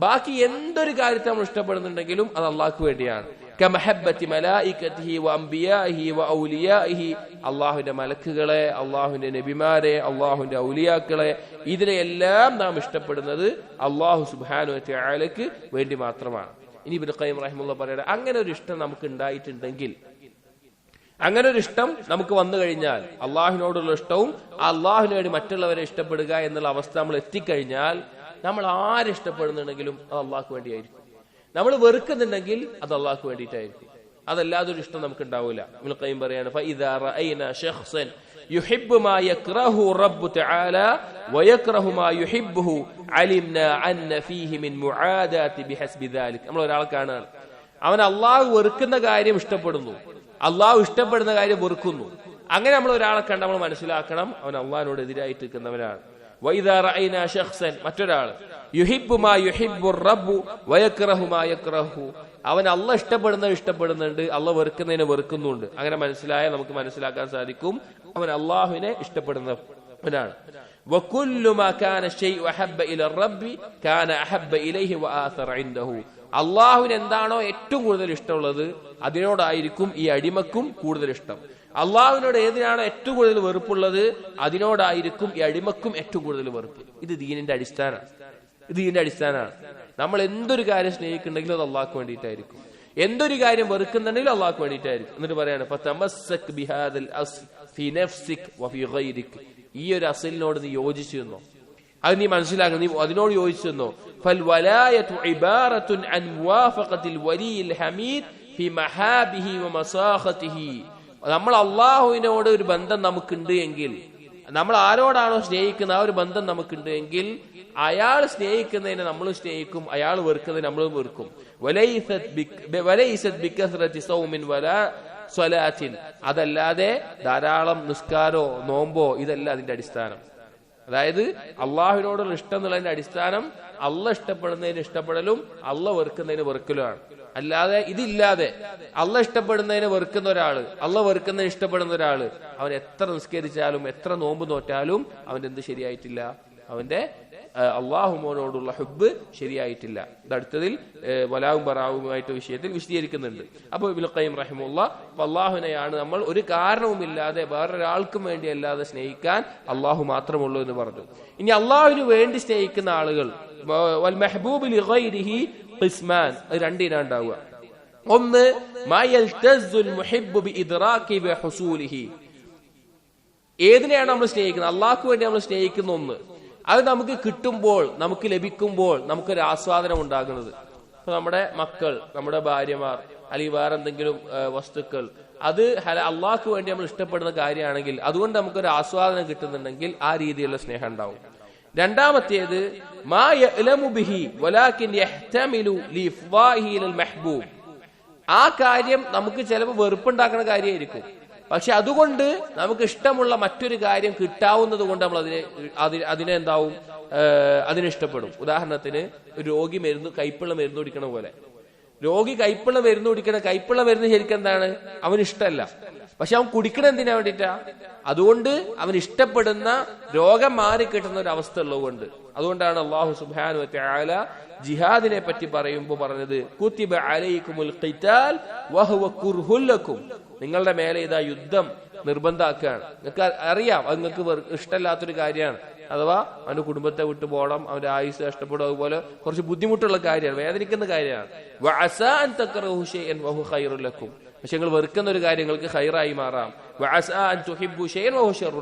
ബാക്കി എന്തൊരു കാര്യത്തെ നമ്മൾ ഇഷ്ടപ്പെടുന്നുണ്ടെങ്കിലും അത് അള്ളാഹ്ക്ക് വേണ്ടിയാണ്. കമഹബത്തി മലായിക്കത്തിഹി വ അംബിയാഹി വ ഔലിയാഹി അള്ളാഹുവിന്റെ മലക്കുകളെ അള്ളാഹുവിന്റെ നബിമാരെ അള്ളാഹുവിന്റെ ഔലിയാക്കളെ ഇതിനെയെല്ലാം നാം ഇഷ്ടപ്പെടുന്നത് അള്ളാഹു സുബാനു അയാൾക്ക് വേണ്ടി മാത്രമാണ്. ഇനി ഇബിൻ ഖൈം റഹിമുള്ള പറയട്ടെ അങ്ങനെ ഒരു ഇഷ്ടം നമുക്ക് ഉണ്ടായിട്ടുണ്ടെങ്കിൽ അങ്ങനെ ഒരു ഇഷ്ടം നമുക്ക് വന്നു കഴിഞ്ഞാൽ അള്ളാഹുവിനോടുള്ള ഇഷ്ടവും അള്ളാഹുന് വേണ്ടി മറ്റുള്ളവരെ ഇഷ്ടപ്പെടുക എന്നുള്ള അവസ്ഥ നമ്മൾ എത്തിക്കഴിഞ്ഞാൽ നമ്മൾ ആരെ ഇഷ്ടപ്പെടുന്നുണ്ടെങ്കിലും അത് അള്ളാഹ്ക്ക് വേണ്ടിയായിരിക്കും. നമ്മൾ വെറുക്കുന്നുണ്ടെങ്കിൽ അത് അള്ളാഹ്ക്ക് വേണ്ടിയിട്ടായിരിക്കും. അതല്ലാതെ ഒരു ഇഷ്ടം നമുക്ക് ഉണ്ടാവില്ല പറയാണ് നമ്മൾ ഒരാളെ കാണാണ്. അവൻ അള്ളാഹു വെറുക്കുന്ന കാര്യം ഇഷ്ടപ്പെടുന്നു. അള്ളാഹു ഇഷ്ടപ്പെടുന്ന കാര്യം വെറുക്കുന്നു. അങ്ങനെ നമ്മൾ ഒരാളെ കണ്ട് നമ്മൾ മനസ്സിലാക്കണം അവൻ അള്ളാഹിനോട് എതിരായിട്ട് നിൽക്കുന്നവനാണ്. മറ്റൊരാൾ. റബ്ബു അവൻ അല്ല ഇഷ്ടപ്പെടുന്നത് ഇഷ്ടപ്പെടുന്നുണ്ട് അല്ല വെറുക്കുന്നതിനെ വെറുക്കുന്നുണ്ട്. അങ്ങനെ മനസ്സിലായാൽ നമുക്ക് മനസ്സിലാക്കാൻ സാധിക്കും അവൻ അള്ളാഹുവിനെ ഇഷ്ടപ്പെടുന്ന അള്ളാഹുവിന് എന്താണോ ഏറ്റവും കൂടുതൽ ഇഷ്ടമുള്ളത് അതിനോടായിരിക്കും ഈ അടിമക്കും കൂടുതൽ ഇഷ്ടം. അള്ളാഹുവിനോട് ഏതിനാണ് ഏറ്റവും കൂടുതൽ വെറുപ്പുള്ളത്? അതിനോടായിരിക്കും ഈ അടിമക്കും ഏറ്റവും കൂടുതൽ വെറുപ്പ്. ഇത് ദീനിന്റെ അടിസ്ഥാനമാണ് ഇത് ഇതിന്റെ അടിസ്ഥാനമാണ്. നമ്മൾ എന്തൊരു കാര്യം സ്നേഹിക്കുന്നുണ്ടെങ്കിലും അത് അള്ളാഹ്ക്ക് വേണ്ടിയിട്ടായിരിക്കും. എന്തൊരു കാര്യം വെറുക്കുന്നുണ്ടെങ്കിലും അള്ളാഹ്ക്ക് വേണ്ടിയിട്ടായിരിക്കും. എന്നിട്ട് പറയാണ് ഈ ഒരു അസലിനോട് നീ യോജിച്ചു നിന്നോ അത് നീ മനസ്സിലാക്കുന്ന നീ അതിനോട് യോജിച്ചു നിന്നോ ഫൽ ഹമീദ് ഫി മഹാബിഹി വമസാഖതിഹി നമ്മൾ അള്ളാഹുവിനോട് ഒരു ബന്ധം നമുക്കുണ്ട് എങ്കിൽ നമ്മൾ ആരോടാണോ സ്നേഹിക്കുന്ന ആ ഒരു ബന്ധം നമുക്കുണ്ട് എങ്കിൽ അയാൾ സ്നേഹിക്കുന്നതിനെ നമ്മൾ സ്നേഹിക്കും അയാൾ വെറുക്കുന്നതിന് നമ്മൾ വെറുക്കും. അതല്ലാതെ ധാരാളം നിസ്കാരോ നോമ്പോ ഇതല്ല അതിന്റെ അടിസ്ഥാനം. അതായത് അള്ളാഹുവിനോടുള്ള ഇഷ്ടം എന്നുള്ളതിന്റെ അടിസ്ഥാനം അള്ള ഇഷ്ടപ്പെടുന്നതിന് ഇഷ്ടപ്പെടലും അള്ള വെറുക്കുന്നതിന് വെറുക്കലുമാണ്. അല്ലാതെ ഇതില്ലാതെ അള്ള ഇഷ്ടപ്പെടുന്നതിന് വെറുക്കുന്ന ഒരാൾ അള്ള വെറുക്കുന്നതിന് ഇഷ്ടപ്പെടുന്ന ഒരാൾ അവൻ എത്ര നിസ്കരിച്ചാലും എത്ര നോമ്പ് നോറ്റാലും അവന്റെ എന്ത് ശരിയായിട്ടില്ല? അവന്റെ അള്ളാഹുമോനോടുള്ള ഹുബ് ശരിയായിട്ടില്ല. അടുത്തതിൽ വലാവും ബറാവുമായിട്ട് വിഷയത്തിൽ വിശദീകരിക്കുന്നുണ്ട്. അപ്പോൾ ഇബിൽ ഖയ്യിം റഹിമുള്ള അള്ളാഹുവിനെയാണ് നമ്മൾ ഒരു കാരണവുമില്ലാതെ വേറൊരാൾക്കും വേണ്ടി അല്ലാതെ സ്നേഹിക്കാൻ അള്ളാഹു മാത്രമുള്ളൂ എന്ന് പറഞ്ഞു. ഇനി അള്ളാഹുവിന് വേണ്ടി സ്നേഹിക്കുന്ന ആളുകൾ വൽ മെഹബൂബ് ലിഗൈരിഹി ഖിസ്മാൻ അത് രണ്ടിനാ ഉണ്ടാവുക ഒന്ന് ഏതിനെയാണ് നമ്മൾ സ്നേഹിക്കുന്നത്? അള്ളാഹ്ക്ക് വേണ്ടി നമ്മൾ സ്നേഹിക്കുന്ന ഒന്ന്. അത് നമുക്ക് കിട്ടുമ്പോൾ നമുക്ക് ലഭിക്കുമ്പോൾ നമുക്കൊരു ആസ്വാദനം ഉണ്ടാകുന്നത്. ഇപ്പൊ നമ്മുടെ മക്കൾ നമ്മുടെ ഭാര്യമാർ അല്ലെങ്കിൽ വേറെ എന്തെങ്കിലും വസ്തുക്കൾ അത് അള്ളാഹ്ക്ക് വേണ്ടി നമ്മൾ ഇഷ്ടപ്പെടുന്ന കാര്യമാണെങ്കിൽ അതുകൊണ്ട് നമുക്കൊരു ആസ്വാദനം കിട്ടുന്നുണ്ടെങ്കിൽ ആ രീതിയിലുള്ള സ്നേഹം ഉണ്ടാവും. രണ്ടാമത്തേത് ആ കാര്യം നമുക്ക് ചിലപ്പോൾ വെറുപ്പുണ്ടാക്കുന്ന കാര്യമായിരിക്കും. പക്ഷെ അതുകൊണ്ട് നമുക്ക് ഇഷ്ടമുള്ള മറ്റൊരു കാര്യം കിട്ടാവുന്നത് കൊണ്ട് നമ്മൾ അതിനെ അതിന് എന്താവും? ഏഹ് അതിനെ ഇഷ്ടപ്പെടും. ഉദാഹരണത്തിന് ഒരു രോഗി മരുന്ന് കൈപ്പിള്ള മരുന്ന് കുടിക്കണ പോലെ. രോഗി കൈപ്പിള്ള മരുന്ന് കുടിക്കണ കൈപ്പിള്ള മരുന്ന് ശരിക്കും എന്താണ്? അവന് ഇഷ്ടമല്ല. പക്ഷെ അവൻ കുടിക്കണ എന്തിനാ വേണ്ടിയിട്ടാ അതുകൊണ്ട് അവൻ ഇഷ്ടപ്പെടുന്ന രോഗം മാറി കിട്ടുന്ന ഒരു അവസ്ഥ ഉള്ളതുകൊണ്ട് അതുകൊണ്ടാണ് അള്ളാഹു സുബാനു ജിഹാദിനെ പറ്റി പറയുമ്പോൾ പറഞ്ഞത് കുത്തിബ അലൈക്കുമുൽ നിങ്ങളുടെ മേലെ ഇതാ യുദ്ധം നിർബന്ധാക്കുകയാണ്. നിങ്ങൾക്ക് അറിയാം അത് നിങ്ങൾക്ക് ഇഷ്ടമല്ലാത്തൊരു കാര്യമാണ്. അഥവാ അവന്റെ കുടുംബത്തെ വിട്ടു പോകണം അവന്റെ ആയുസ് നഷ്ടപ്പെടും അതുപോലെ കുറച്ച് ബുദ്ധിമുട്ടുള്ള കാര്യമാണ് വേദനിക്കുന്ന കാര്യമാണ്. ലക്കും. പക്ഷെ നിങ്ങൾ വെറുക്കുന്ന ഒരു കാര്യം നിങ്ങൾക്ക് ഹൈറായി മാറാം.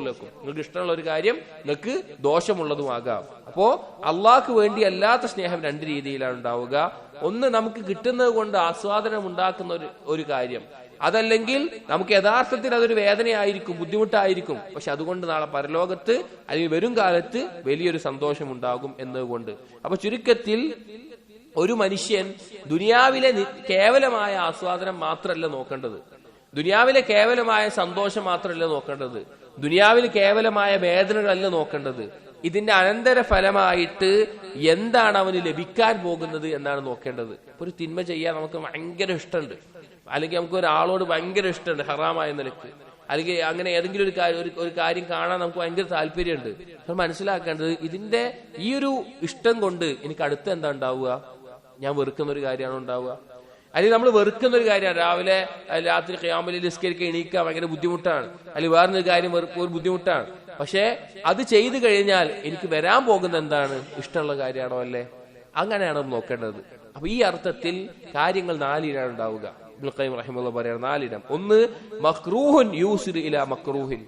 ലക്കും. നിങ്ങൾക്ക് ഇഷ്ടമുള്ള ഒരു കാര്യം നിങ്ങൾക്ക് ദോഷമുള്ളതുമാകാം. അപ്പോ അള്ളാഹ്ക്ക് വേണ്ടി അല്ലാത്ത സ്നേഹം രണ്ട് രീതിയിലാണ് ഉണ്ടാവുക. ഒന്ന് നമുക്ക് കിട്ടുന്നത് കൊണ്ട് ആസ്വാദനം ഉണ്ടാക്കുന്ന ഒരു ഒരു കാര്യം. അതല്ലെങ്കിൽ നമുക്ക് യഥാർത്ഥത്തിൽ അതൊരു വേദനയായിരിക്കും ബുദ്ധിമുട്ടായിരിക്കും. പക്ഷെ അതുകൊണ്ട് നാളെ പരലോകത്ത് അല്ലെങ്കിൽ വരും കാലത്ത് വലിയൊരു സന്തോഷം ഉണ്ടാകും എന്നതുകൊണ്ട്. അപ്പൊ ചുരുക്കത്തിൽ ഒരു മനുഷ്യൻ ദുനിയാവിലെ കേവലമായ ആസ്വാദനം മാത്രമല്ല നോക്കേണ്ടത്. ദുനിയാവിലെ കേവലമായ സന്തോഷം മാത്രമല്ല നോക്കേണ്ടത്. ദുനിയാവിൽ കേവലമായ വേദനകളല്ല നോക്കേണ്ടത്. ഇതിന്റെ അനന്തര ഫലമായിട്ട് എന്താണ് അവന് ലഭിക്കാൻ പോകുന്നത് എന്നാണ് നോക്കേണ്ടത്. ഒരു തിന്മ ചെയ്യാൻ നമുക്ക് ഭയങ്കര ഇഷ്ടമുണ്ട്. അല്ലെങ്കിൽ നമുക്ക് ഒരാളോട് ഭയങ്കര ഇഷ്ടമുണ്ട് ഹറാമായ നിലയ്ക്ക്. അല്ലെങ്കിൽ അങ്ങനെ ഏതെങ്കിലും ഒരു കാര്യം ഒരു- കാര്യം കാണാൻ നമുക്ക് ഭയങ്കര താല്പര്യമുണ്ട്. നമ്മൾ മനസ്സിലാക്കേണ്ടത് ഇതിന്റെ ഈ ഒരു ഇഷ്ടം കൊണ്ട് എനിക്ക് അടുത്ത് എന്താ ഉണ്ടാവുക? ഞാൻ വെറുക്കുന്ന ഒരു കാര്യമാണ് ഉണ്ടാവുക? അല്ലെങ്കിൽ നമ്മൾ വെറുക്കുന്ന ഒരു കാര്യമാണ്. രാവിലെ രാത്രി ഖിയാമലി നിസ്കരിക്കുക എണീക്കുക ഭയങ്കര ബുദ്ധിമുട്ടാണ്. അല്ലെങ്കിൽ വേറൊരു കാര്യം ഒരു ബുദ്ധിമുട്ടാണ്. പക്ഷേ അത് ചെയ്തു കഴിഞ്ഞാൽ എനിക്ക് വരാൻ പോകുന്ന എന്താണ്? ഇഷ്ടമുള്ള കാര്യമാണോ അല്ലേ? അങ്ങനെയാണ് നോക്കേണ്ടത്. അപ്പൊ ഈ അർത്ഥത്തിൽ കാര്യങ്ങൾ നാലിനാണ് ഉണ്ടാവുക. ഇബ്നുൽ ഖയ്യിം റഹിമഹുള്ള പറയാണ് നാലിനം. ഒന്ന് മക്രൂഹുൻ യൂസിർ ഇല മക്രൂഹിൻ.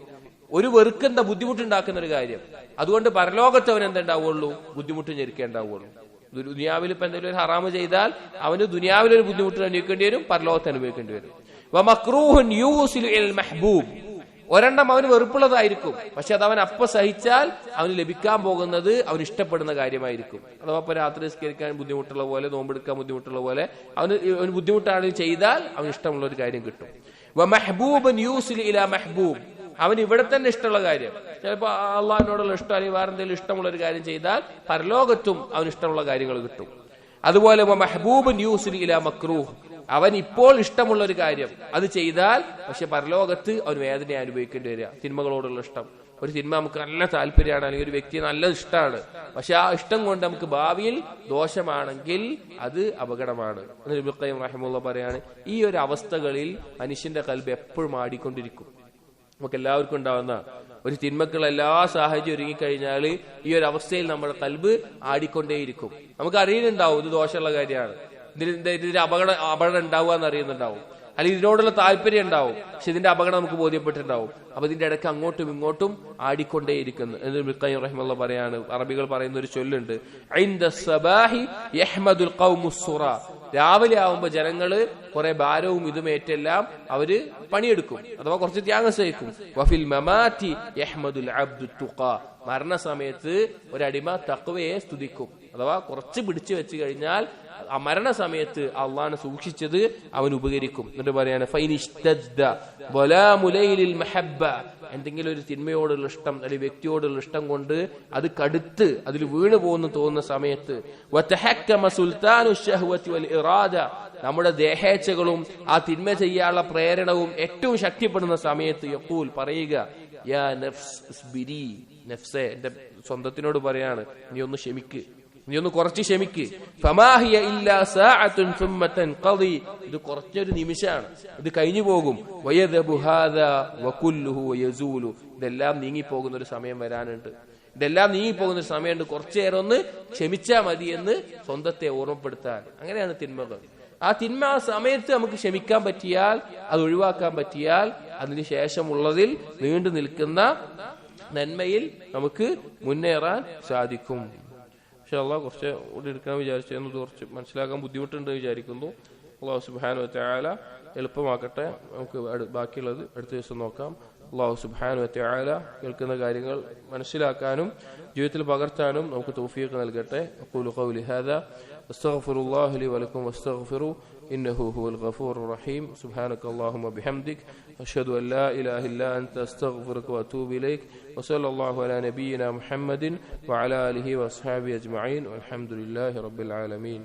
ഒരു വെറുക്കെന്താ ബുദ്ധിമുട്ടുണ്ടാക്കുന്ന ഒരു കാര്യം. അതുകൊണ്ട് പരലോകത്ത് അവൻ എന്തുണ്ടാവുള്ളൂ? ബുദ്ധിമുട്ട് ഞെരുക്കേണ്ടാവുള്ളൂ. ദുനിയാവിൽ ഇപ്പൊ എന്തെങ്കിലും ഒരു ഹറാമ് ചെയ്താൽ അവന് ദുനിയാവിൽ ഒരു ബുദ്ധിമുട്ട് അനുഭവിക്കേണ്ടി വരും പരലോകത്ത് അനുഭവിക്കേണ്ടി വരും. മക്രൂഹുൻ ഒരെണ്ണം അവന് വെറുപ്പുള്ളതായിരിക്കും. പക്ഷെ അത് അവൻ അപ്പ സഹിച്ചാൽ അവന് ലഭിക്കാൻ പോകുന്നത് അവന് ഇഷ്ടപ്പെടുന്ന കാര്യമായിരിക്കും. അഥവാ ഇപ്പൊ രാത്രി നിസ്കരിക്കാൻ ബുദ്ധിമുട്ടുള്ള പോലെ നോമ്പെടുക്കാൻ ബുദ്ധിമുട്ടുള്ള പോലെ അവന് അവന് ബുദ്ധിമുട്ടാണ് ചെയ്താൽ അവന് ഇഷ്ടമുള്ള ഒരു കാര്യം കിട്ടും. മെഹബൂബ് ന്യൂസ് ഇല മഹ്ബൂബ്. അവൻ ഇവിടെ തന്നെ ഇഷ്ടമുള്ള കാര്യം. ചിലപ്പോ അള്ളാഹിനോടുള്ള ഇഷ്ടം അല്ലെങ്കിൽ വേറെ എന്തെങ്കിലും ഇഷ്ടമുള്ള ഒരു കാര്യം ചെയ്താൽ പരലോകത്തും അവന് ഇഷ്ടമുള്ള കാര്യങ്ങൾ കിട്ടും. അതുപോലെ മെഹബൂബ് ന്യൂസ് ഇല മക്രൂഹ്. അവൻ ഇപ്പോൾ ഇഷ്ടമുള്ള ഒരു കാര്യം. അത് ചെയ്താൽ പക്ഷെ പരലോകത്ത് അവൻ വേദന അനുഭവിക്കേണ്ടി വരിക. തിന്മകളോടുള്ള ഇഷ്ടം. ഒരു സിനിമ നമുക്ക് നല്ല താല്പര്യമാണ് അല്ലെങ്കിൽ ഒരു വ്യക്തി നല്ല ഇഷ്ടമാണ്. പക്ഷെ ആ ഇഷ്ടം കൊണ്ട് നമുക്ക് ഭാവിയിൽ ദോഷമാണെങ്കിൽ അത് അപകടമാണ്. എന്ന് ഇബ്നുൽ ഖയ്യിം റഹിമുള്ള പറയാണ് ഈ ഒരു അവസ്ഥകളിൽ മനുഷ്യന്റെ കൽബ് എപ്പോഴും ആടിക്കൊണ്ടിരിക്കും നമുക്ക് എല്ലാവർക്കും ഉണ്ടാവുന്ന ഒരു തിന്മക്കുള്ള എല്ലാ സാഹചര്യം ഒരുങ്ങിക്കഴിഞ്ഞാൽ ഈ ഒരു അവസ്ഥയിൽ നമ്മുടെ കൽബ് ആടിക്കൊണ്ടേയിരിക്കും. നമുക്ക് അറിയുന്നുണ്ടാവും ഇത് ദോഷമുള്ള കാര്യമാണ്. ഇതിന് ഇത് ഇതിന്റെ അപകടം അപകടം ഉണ്ടാവുക എന്ന് അറിയുന്നുണ്ടാവും. അല്ലെങ്കിൽ ഇതിനോടുള്ള താല്പര്യം ഉണ്ടാവും. പക്ഷെ ഇതിന്റെ അപകടം നമുക്ക് ബോധ്യപ്പെട്ടിട്ടുണ്ടാവും. അപ്പൊ ഇതിന്റെ ഇടയ്ക്ക് അങ്ങോട്ടും ഇങ്ങോട്ടും ആടിക്കൊണ്ടേയിരിക്കുന്നു. എന്ന് മിക്കയും റഹിമുള്ള പറയാണ് അറബികൾ പറയുന്ന ഒരു ചൊല്ലുണ്ട്. "ഐന്ദ സബാഹി യഹ്മദുൽ ഖൗമു രാവിലെ ആവുമ്പോ ജനങ്ങൾ കുറെ ഭാരവും ഇതും ഏറ്റെല്ലാം അവർ പണിയെടുക്കും. അഥവാ കുറച്ച് ത്യാഗം സഹിക്കും. വഫിൽ മമാറ്റി യഹ്മദുൽ അബ്ദു മരണസമയത്ത് ഒരടിമ തക്വയെ സ്തുതിക്കും. അഥവാ കുറച്ച് പിടിച്ചു വെച്ച് കഴിഞ്ഞാൽ ആ മരണസമയത്ത് അള്ളാഹാനെ സൂക്ഷിച്ചത് അവൻ ഉപകരിക്കും. എന്നിട്ട് പറയാണ് എന്തെങ്കിലും ഒരു തിന്മയോടുള്ള ഇഷ്ടം അല്ലെങ്കിൽ വ്യക്തിയോടുള്ള ഇഷ്ടം കൊണ്ട് അത് കടുത്ത് അതിൽ വീണു പോകുന്നു തോന്നുന്ന സമയത്ത്. നമ്മുടെ ദേഹേച്ഛകളും ആ തിന്മ ചെയ്യാനുള്ള പ്രേരണവും ഏറ്റവും ശക്തിപ്പെടുന്ന സമയത്ത് യഖൂൽ പറയുക യാ നഫ്സെ എന്റെ സ്വന്തത്തിനോട് പറയാണ് നീ ഒന്ന് ക്ഷമിക്ക്. നീ ഒന്ന് കുറച്ച് ക്ഷമിക്ക്. ഫമാഹിയ ഇല്ലാ ഇത് കുറച്ചൊരു നിമിഷമാണ്. ഇത് കഴിഞ്ഞു പോകും. ഹാദാ ഇതെല്ലാം നീങ്ങി പോകുന്ന ഒരു സമയം വരാനുണ്ട്. ഇതെല്ലാം നീങ്ങി പോകുന്ന ഒരു സമയമുണ്ട് കുറച്ചു നേരം ഒന്ന് ക്ഷമിച്ചാ മതി എന്ന് സ്വന്തത്തെ ഓർമ്മപ്പെടുത്താൻ. അങ്ങനെയാണ് തിന്മകൾ. ആ തിന്മ ആ സമയത്ത് നമുക്ക് ക്ഷമിക്കാൻ പറ്റിയാൽ അത് ഒഴിവാക്കാൻ പറ്റിയാൽ അതിന് ശേഷമുള്ളതിൽ നീണ്ടു നിൽക്കുന്ന നന്മയിൽ നമുക്ക് മുന്നേറാൻ സാധിക്കും. പക്ഷെ അള്ളാഹ് കുറച്ച് കൂടി എടുക്കാൻ വിചാരിച്ചതെന്ന് കുറച്ച് മനസ്സിലാക്കാൻ ബുദ്ധിമുട്ടുണ്ട് വിചാരിക്കുന്നു അള്ളാഹു സുബാനു വറ്റാല എളുപ്പമാക്കട്ടെ നമുക്ക് അടു- ബാക്കിയുള്ളത് അടുത്ത ദിവസം നോക്കാം അള്ളാഹു സുബാനു വറ്റാല കേൾക്കുന്ന കാര്യങ്ങൾ മനസ്സിലാക്കാനും ജീവിതത്തിൽ പകർത്താനും നമുക്ക് തൗഫീഖ് നൽകട്ടെ أقول قولي هذا استغفر الله لي ولكم واستغفروا إنه هو الغفور الرحيم سبحانك اللهم وبحمدك أشهد أن لا إله إلا أنت أستغفرك وأتوب إليك وصلى الله على نبينا محمد وعلى آله وأصحابه أجمعين والحمد لله رب العالمين